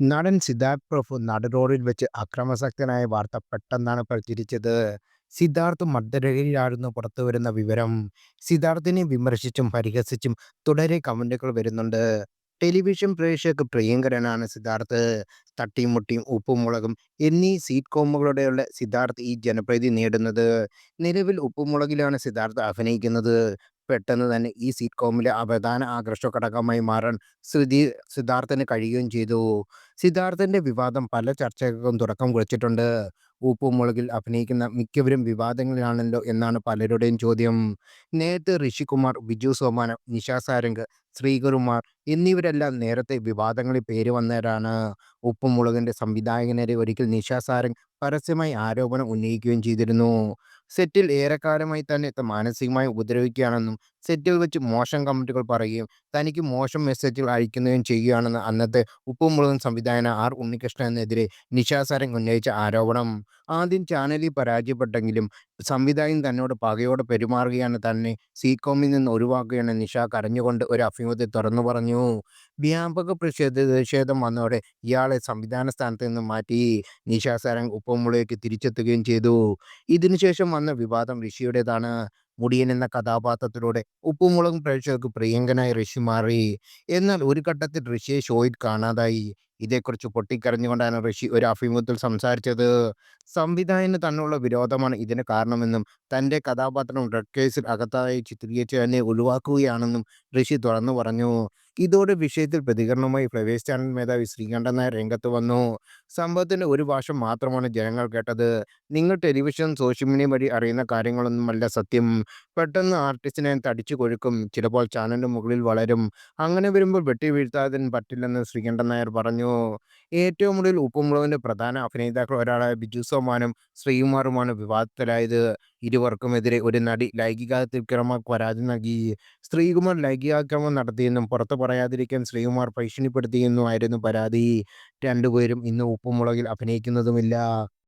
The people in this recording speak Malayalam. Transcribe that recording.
നടൻ സിദ്ധാർത്ഥ് പ്രഭു നടുറോഡിൽ വെച്ച് അക്രമസക്തനായ വാർത്ത പെട്ടെന്നാണ് പ്രചരിച്ചത്. സിദ്ധാർത്ഥ് പുറത്തു വരുന്ന വിവരം സിദ്ധാർത്ഥിനെ വിമർശിച്ചും പരിഹസിച്ചും തുടരെ കമന്റുകൾ വരുന്നുണ്ട്. ടെലിവിഷൻ പ്രേക്ഷകർക്ക് പ്രിയങ്കരനാണ് സിദ്ധാർത്ഥ്. തട്ടിയും മുട്ടിയും ഉപ്പും മുളകും എന്നീ കോമുകളുടെയുള്ള സിദ്ധാർത്ഥ് ഈ ജനപ്രീതി നേടുന്നത്. നിലവിൽ ഉപ്പുമുളകിലാണ് സിദ്ധാർത്ഥ് അഭിനയിക്കുന്നത്. പെട്ടെന്ന് തന്നെ ഈ സീറ്റ് കോമിലെ പ്രധാന ആകർഷകഘടകമായി മാറാൻ ശ്രുതി സിദ്ധാർത്ഥിന് കഴിയുകയും ചെയ്തു. സിദ്ധാർത്ഥന്റെ വിവാദം പല ചർച്ചകൾക്കും തുടക്കം കുറിച്ചിട്ടുണ്ട്. ഉപ്പും മുളകിൽ അഭിനയിക്കുന്ന മിക്കവരും വിവാദങ്ങളിലാണല്ലോ എന്നാണ് പലരുടെയും ചോദ്യം. നേരത്തെ ഋഷികുമാർ ബിജു സോമാനം നിഷ സാരംഗ്, ശ്രീകുമാർ എന്നിവരെല്ലാം നേരത്തെ വിവാദങ്ങളിൽ പേരുവന്നവരാണ്. ഉപ്പും മുളകിന്റെ സംവിധായകനെതിരെ ഒരിക്കൽ നിഷ സാരംഗ് പരസ്യമായി ആരോപണം ഉന്നയിക്കുകയും ചെയ്തിരുന്നു. സെറ്റിൽ ഏറെക്കാലമായി തന്നെ മാനസികമായി ഉപദ്രവിക്കുകയാണെന്നും സെറ്റിൽ വെച്ച് മോശം കമന്റുകൾ പറയുകയും തനിക്ക് മോശം മെസ്സേജുകൾ അയക്കുന്നതും ചെയ്യുകയാണെന്ന് അന്നത്തെ ഉപ്പും മുളകും സംവിധായകൻ ആർ ഉണ്ണികൃഷ്ണനെതിരെ നിശാസാരം ഉന്നയിച്ച ആരോപണം. ആദ്യം ചാനലിൽ പരാജയപ്പെട്ടെങ്കിലും സംവിധായകൻ തന്നോട് പകയോടെ പെരുമാറുകയാണ് തന്നെ സീകോമിൽ നിന്ന് ഒഴിവാക്കുകയാണ് നിഷ കരഞ്ഞുകൊണ്ട് ഒരു അഭിമുഖത്തിൽ തുറന്നുപറഞ്ഞു. വ്യാപക പ്രതിഷേധം വന്നതോടെ ഇയാളെ സംവിധാന സ്ഥാനത്ത് നിന്ന് മാറ്റി നിഷ ഉപ്പുമുളയ്ക്ക് ഉപ്പും തിരിച്ചെത്തുകയും ചെയ്തു. ഇതിനുശേഷം വന്ന വിവാദം ഋഷിയുടേതാണ്. മുടിയൻ എന്ന കഥാപാത്രത്തിലൂടെ ഉപ്പുമുളകും പ്രേക്ഷകർക്ക് പ്രിയങ്കനായി ഋഷി മാറി. എന്നാൽ ഒരു ഘട്ടത്തിൽ ഋഷിയെ ഷോയിൽ കാണാതായി. ഇതേക്കുറിച്ച് പൊട്ടിക്കരഞ്ഞുകൊണ്ടാണ് ഋഷി ഒരു അഭിമുഖത്തിൽ സംസാരിച്ചത്. സംവിധായകന് തന്നുള്ള വിരോധമാണ് ഇതിന് കാരണമെന്നും തന്റെ കഥാപാത്രം ഡ്രഗ് കേസിൽ അകത്തായി ചിത്രീകരിച്ച് തന്നെ ഒഴിവാക്കുകയാണെന്നും ഋഷി തുറന്നുപറഞ്ഞു. ഇതോടെ വിഷയത്തിൽ പ്രതികരണവുമായി ഫ്ലവേഴ്സ് ചാനൽ മേധാവി ശ്രീകണ്ഠൻ നായർ രംഗത്ത് വന്നു. സംഭവത്തിന്റെ ഒരു ഭാഷം മാത്രമാണ് ജനങ്ങൾ കേട്ടത്. നിങ്ങൾ ടെലിവിഷൻ, സോഷ്യൽ മീഡിയ വഴി അറിയുന്ന കാര്യങ്ങളൊന്നുമല്ല സത്യം. പെട്ടെന്ന് ആർട്ടിസ്റ്റിനെ തടിച്ചു കൊഴുക്കും. ചിലപ്പോൾ ചാനലിന് മുകളിൽ വളരും. അങ്ങനെ വരുമ്പോൾ വെട്ടി വീഴ്ത്താതിന് പറ്റില്ലെന്ന് ശ്രീകണ്ഠൻ നായർ പറഞ്ഞു. ഏറ്റവും ഒടുവിൽ ഉപ്പുമുളകിന്റെ പ്രധാന അഭിനേതാക്കൾ ഒരാളായ ബിജു സോമാനും ശ്രീകുമാറുമാണ് വിവാദത്തിലായത്. ഇരുവർക്കുമെതിരെ ഒരു നടി ലൈംഗികാതിക്രമ പരാതി നൽകി. ശ്രീകുമാർ ലൈംഗികാതിക്രമം നടത്തിയെന്നും പുറത്തു പറയാതിരിക്കാൻ ശ്രീകുമാർ ഭീഷണിപ്പെടുത്തിയെന്നുമായിരുന്നു പരാതി. രണ്ടുപേരും ഇന്ന് ഉപ്പുമുളകിൽ അഭിനയിക്കുന്നതുമില്ല.